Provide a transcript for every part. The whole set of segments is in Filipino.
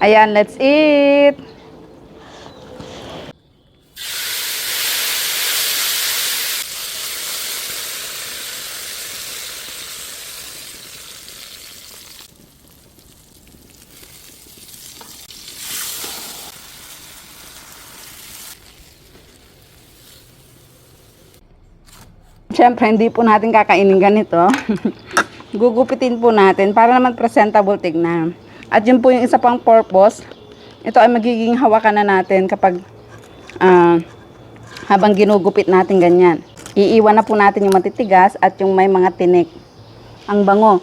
Ayan, let's eat! Siyempre, hindi po natin kakainin ganito. Gugupitin po natin para naman presentable tignan. At yun po yung isa pang purpose. Ito ay magiging hawakan na natin kapag ah, habang ginugupit natin ganyan. Iiwan na po natin yung matitigas at yung may mga tinik. Ang bango.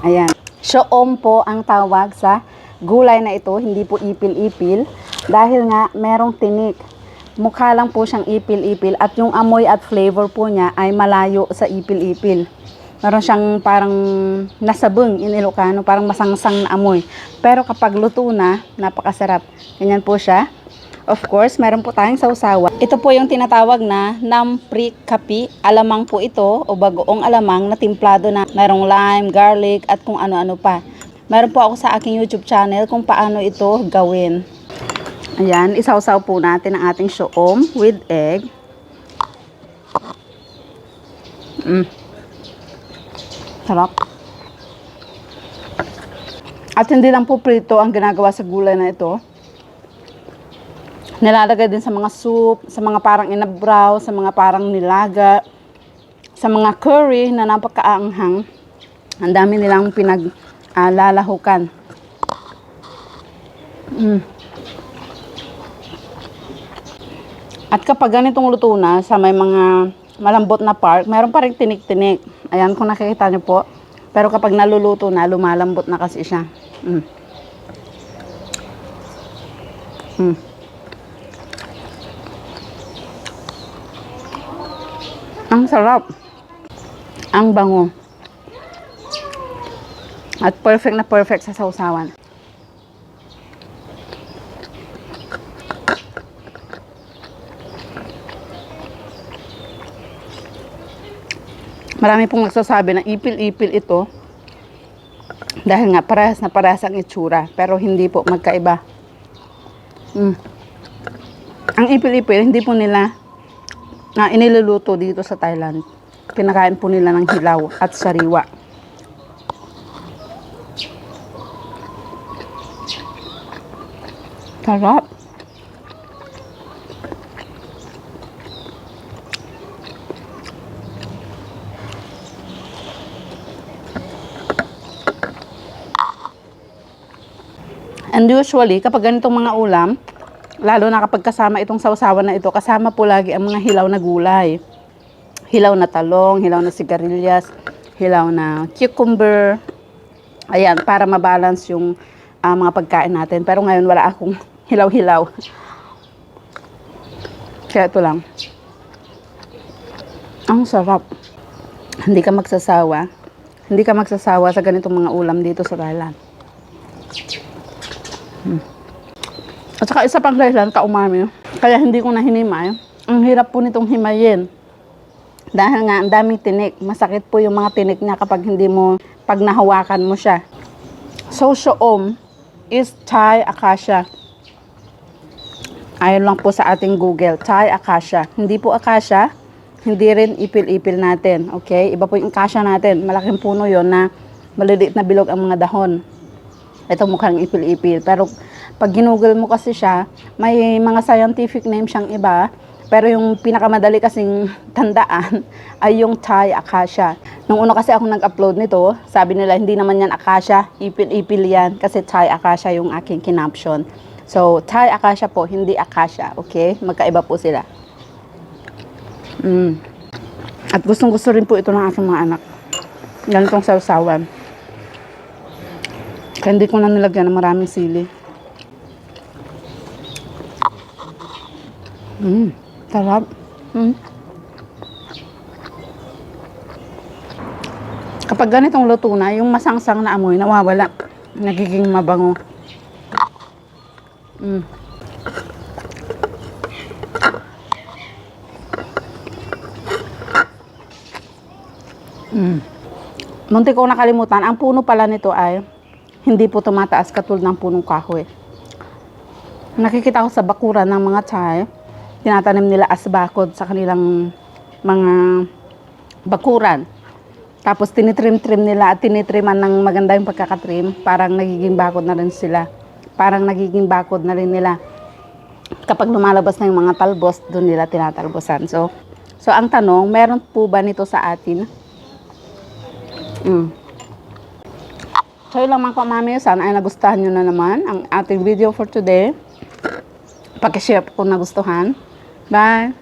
Ayan. Shoom po ang tawag sa gulay na ito, hindi po ipil-ipil. Dahil nga, merong tinik. Mukha lang po siyang ipil-ipil at yung amoy at flavor po niya ay malayo sa ipil-ipil. Meron siyang parang nasabeng in Ilocano, parang masangsang na amoy. Pero kapag luto na, napakasarap. Ganyan po siya. Of course, meron po tayong sausawa. Ito po yung tinatawag na nampri kapi. Alamang po ito o bagoong alamang na timplado na merong lime, garlic at kung ano-ano pa. Meron po ako sa aking YouTube channel kung paano ito gawin. Ayan, isawsaw po natin ang ating shoom with egg. Mm. Sarap. At hindi lang po prito ang ginagawa sa gulay na ito. Nilalagay din sa mga soup, sa mga parang inabraw, sa mga parang nilaga, sa mga curry na napakaanghang. Ang dami nilang pinaglalahukan. Mm. At kapag ganitong luto na sa may mga malambot na part, meron pa rin tinik-tinik. Ayan, kung nakikita niyo po. Pero kapag naluluto na, lumalambot na kasi siya. Mm. Mm. Ang sarap. Ang bango. At perfect na perfect sa sausawan. Marami pong nagsasabi na ipil-ipil ito. Dahil nga parehas na parehas ang itsura. Pero hindi po magkaiba. Mm. Ang ipil-ipil, hindi po nila na iniluluto dito sa Thailand. Pinakain po nila ng hilaw at sariwa. Sarap. And usually, kapag ganitong mga ulam, lalo na kapag kasama itong sausawan na ito, kasama po lagi ang mga hilaw na gulay. Hilaw na talong, hilaw na sigarilyas, hilaw na cucumber. Ayan, para mabalance yung ah, mga pagkain natin. Pero ngayon wala akong hilaw-hilaw. Kaya ito lang. Ang sarap. Hindi ka magsasawa. Hindi ka magsasawa sa ganitong mga ulam dito sa Thailand. At saka isa pang dahilan, kaumami. Kaya hindi ko na hinimay. Ang hirap po nitong himayin. Dahil nga, ang daming tinik. Masakit po yung mga tinik niya kapag hindi mo, pag nahawakan mo siya. So, shoom is Thai acacia. Ayon lang po sa ating Google, Thai acacia. Hindi po acacia, hindi rin ipil-ipil natin. Okay? Iba po yung acacia natin. Malaking puno yon na maliliit na bilog ang mga dahon. Ito mukhang ipil-ipil. Pero pag ginugol mo kasi siya, may mga scientific name siyang iba. Pero yung pinakamadali kasing tandaan ay yung Thai acacia. Nung una kasi ako nag-upload nito, sabi nila hindi naman yan acacia, ipil-ipil yan kasi Thai acacia yung aking kinaption. So, Thai acacia po, hindi acacia. Okay? Magkaiba po sila. Mm. At gustong gusto rin po ito ng aking mga anak. Ganitong sausawan. Kaya hindi ko na nilagyan ng maraming sili. Mm, sarap. Mm. Kapag ganitong luto na, yung masangsang na amoy, nawawala. Nagiging mabango. Mm. Mm. Munti ko nakalimutan, ang puno pala nito ay hindi po tumataas katulad ng punong kahoy. Nakikita ko sa bakuran ng mga chay, tinatanim nila as bakod sa kanilang mga bakuran. Tapos tinitrim-trim nila at tinitriman ng maganda yung pagkakatrim. Parang nagiging bakod na rin sila. Parang nagiging bakod na rin nila. Kapag lumalabas na yung mga talbos, doon nila tinatalbosan. So, so ang tanong, meron po ba nito sa atin? Mm. So, yun lang mga kamami. Sana ay nagustuhan nyo na naman ang ating video for today. Pakishare po kung nagustuhan. Bye!